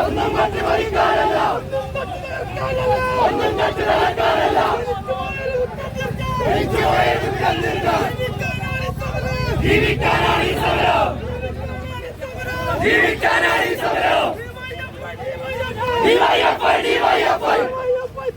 ഒന്നും മറ്റു മരിക്കാനല്ല ഒന്നും മറ്റു നടക്കാനല്ല ജീവിക്കാനാണ് ഈ സമരം ജീവിക്കാനാണ് ഈ സമരം ഡിവൈഎഫ്ഐ ഡിവൈഎഫ്ഐ.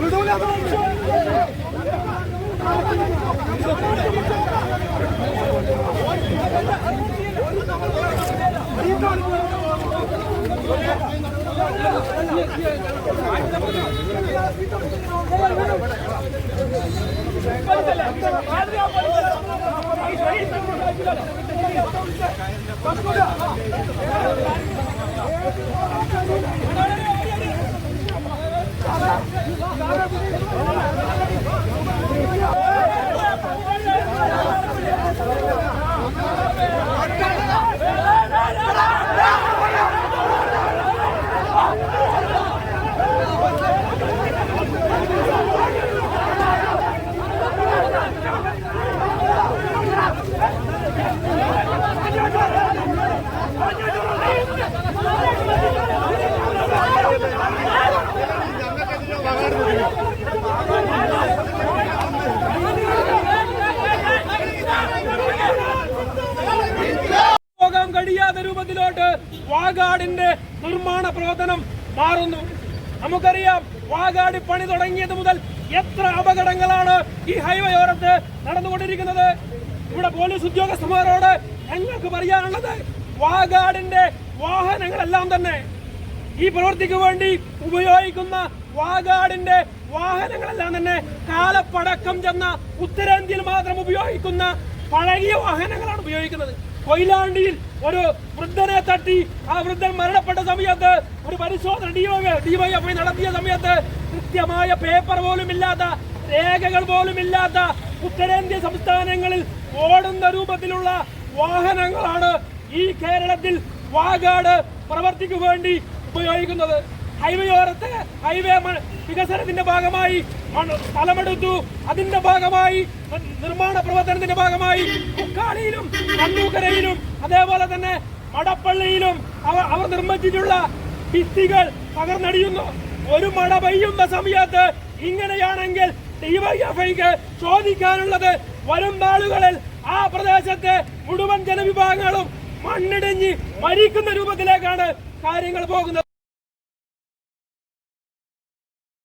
Vamos, 알아보세요. കഴിയാത്ത രൂപത്തിലോട്ട് വാഗാടിന്റെ നിർമ്മാണ പ്രവർത്തനം മാറുന്നു. നമുക്കറിയാം വാഗാടി പണി തുടങ്ങിയത് മുതൽ എത്ര അപകടങ്ങളാണ് ഈ ഹൈവേ ഓരത്ത് നടന്നുകൊണ്ടിരിക്കുന്നത്. ഇവിടെ പോലീസ് ഉദ്യോഗസ്ഥന്മാരോട് ഞങ്ങൾക്ക് പറയാനുള്ളത് വാഗാടിന്റെ വാഹനങ്ങളെല്ലാം തന്നെ ഈ പ്രവൃത്തിക്ക് വേണ്ടി ഉപയോഗിക്കുന്ന വാഗാടിന്റെ വാഹനങ്ങളെല്ലാം തന്നെ കാലപ്പടക്കം ചെന്ന ഉത്തരേന്ത്യയിൽ മാത്രം ഉപയോഗിക്കുന്ന പഴകിയ വാഹനങ്ങളാണ് ഉപയോഗിക്കുന്നത്. കൊയിലാണ്ടിയിൽ ഒരു വൃദ്ധനെ തട്ടി. ആ വൃദ്ധൻ മരണപ്പെട്ട സമയത്ത് ഒരു പരിശോധന ഡിവൈഎഫ്ഐ നടത്തിയ സമയത്ത് കൃത്യമായ പേപ്പർ പോലും ഇല്ലാത്ത രേഖകൾ പോലും ഇല്ലാത്ത ഉത്തരേന്ത്യ സംസ്ഥാനങ്ങളിൽ ഓടുന്ന രൂപത്തിലുള്ള വാഹനങ്ങളാണ് ഈ കേരളത്തിൽ വാഗാട് പ്രവർത്തിക്കു വേണ്ടി ഉപയോഗിക്കുന്നത്. ഹൈവേയോരത്ത് ഹൈവേ വികസനത്തിന്റെ ഭാഗമായി സ്ഥലമെടുത്തു. അതിന്റെ ഭാഗമായി നിർമ്മാണ പ്രവർത്തനത്തിന്റെ ഭാഗമായി കുക്കാളിയിലും കണ്ണൂക്കരയിലും അതേപോലെ തന്നെ മടപ്പള്ളിയിലും അവർ അവർ നിർമ്മിച്ചിട്ടുള്ള ഭിത്തികൾ തകർന്നടിയുന്നു. ഒരു മഴ പെയ്യുന്ന സമയത്ത് ഇങ്ങനെയാണെങ്കിൽ ഡിവൈഎഫ്ഐക്ക് ചോദിക്കാനുള്ളത് വരും നാളുകളിൽ ആ പ്രദേശത്തെ മുഴുവൻ ജനവിഭാഗങ്ങളും മണ്ണിടിഞ്ഞ് മരിക്കുന്ന രൂപത്തിലേക്കാണ് കാര്യങ്ങൾ പോകുന്നത്.